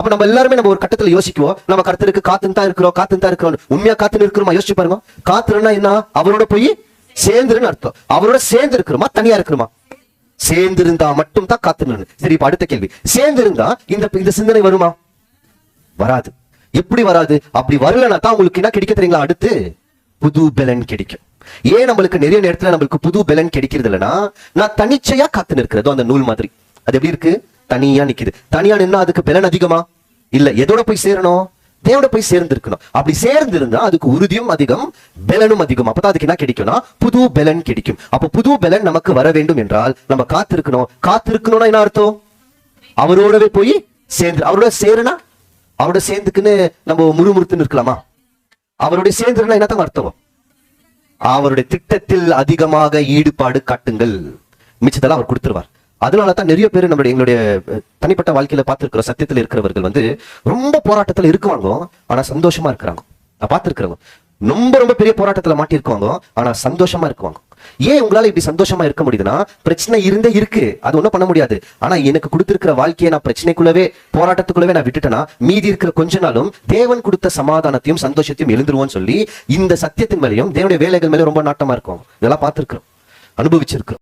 அப்ப நம்ம எல்லாருமே நம்ம ஒரு கட்டத்துல யோசிக்குவோம். நம்ம கருத்தருக்கு காத்துன்னு தான் இருக்கிறோம் காத்துன்னு தான் இருக்கிறோம் உண்மையா காத்துன்னு இருக்கிறோமா? யோசிச்சு பாருங்க. காத்துலன்னா என்ன? அவரோட போய் சேர்ந்துருன்னு அர்த்தம். அவரோட சேர்ந்து இருக்கிறோமா தனியா இருக்கிறோமா? சேர்ந்திருந்தா மட்டும் தான் காத்துன்னு சரி இப்ப அடுத்த கேள்வி. சேர்ந்திருந்தா இந்த இந்த சிந்தனை வருமா? வராது. எப்படி வராது? அப்படி வரலன்னா தான் உங்களுக்கு என்ன கிடைக்க தெரியுங்களா? அடுத்து புது பெலன் கிடைக்கும். ஏன் நம்மளுக்கு நிறைய நேரத்துல நம்மளுக்கு புது பெலன் கிடைக்கிறது இல்லைன்னா நான் தனிச்சையா காத்து நிற்கிறது அந்த நூல் மாதிரி. அது எப்படி இருக்கு? தனியா நிக்குது. தனியா நின்னா அதுக்கு பலன் அதிகமா? இல்ல எதோட போய் சேரணும்? தேவோட போய் சேர்ந்து இருக்கணும் அப்படி சேர்ந்து இருந்தா அதுக்கு உறுதியும் அதிகம் பலனும் அதிகம். அப்பதான் அதுக்கு என்ன கிடைக்கும்னா புது பலன் கிடைக்கும். அப்ப புது பலன் நமக்கு வர வேண்டும் என்றால் நம்ம காத்திருக்கணும். காத்திருக்கணும்னா என்ன அர்த்தம்? அவரோடவே போய் சேர்ந்து அவரோட சேருனா? அவரோட சேர்ந்துக்குன்னு நம்ம முறுமுறுத்துன்னு இருக்கலாமா? அவருடைய சேர்ந்துருன்னா என்னதான் அர்த்தம். அவருடைய திட்டத்தில் அதிகமாக ஈடுபாடு காட்டுங்கள். மிச்சத்தெல்லாம் அவர் கொடுத்துருவார். அதனால தான் நிறைய பேர் நம்மளுடைய எங்களுடைய தனிப்பட்ட வாழ்க்கையில பார்த்திருக்கிற சத்தியத்தில் இருக்கிறவர்கள் வந்து ரொம்ப போராட்டத்துல இருக்குவாங்க ஆனா சந்தோஷமா இருக்கிறாங்க. நான் பார்த்திருக்கிறவங்க ரொம்ப ரொம்ப பெரிய போராட்டத்துல மாட்டிருக்குவாங்க ஆனா சந்தோஷமா இருக்குவாங்க. ஏன் உங்களால இப்படி சந்தோஷமா இருக்க முடியுதுன்னா பிரச்சனை இருந்தே இருக்கு. அது ஒண்ணும் பண்ண முடியாது. ஆனா எனக்கு கொடுத்திருக்கிற வாழ்க்கையை நான் பிரச்சனைக்குள்ளவே போராட்டத்துக்குள்ளவே நான் விட்டுட்டேன்னா மீதி இருக்கிற கொஞ்ச நாளும் தேவன் கொடுத்த சமாதானத்தையும் சந்தோஷத்தையும் எழுந்துருவோம்னு சொல்லி இந்த சத்தியத்தின் மேலையும் தேவனுடைய வேலைகள் மேலே ரொம்ப நாட்டமா இருக்கும் இதெல்லாம் பார்த்திருக்கிறோம். அனுபவிச்சிருக்கிறோம்.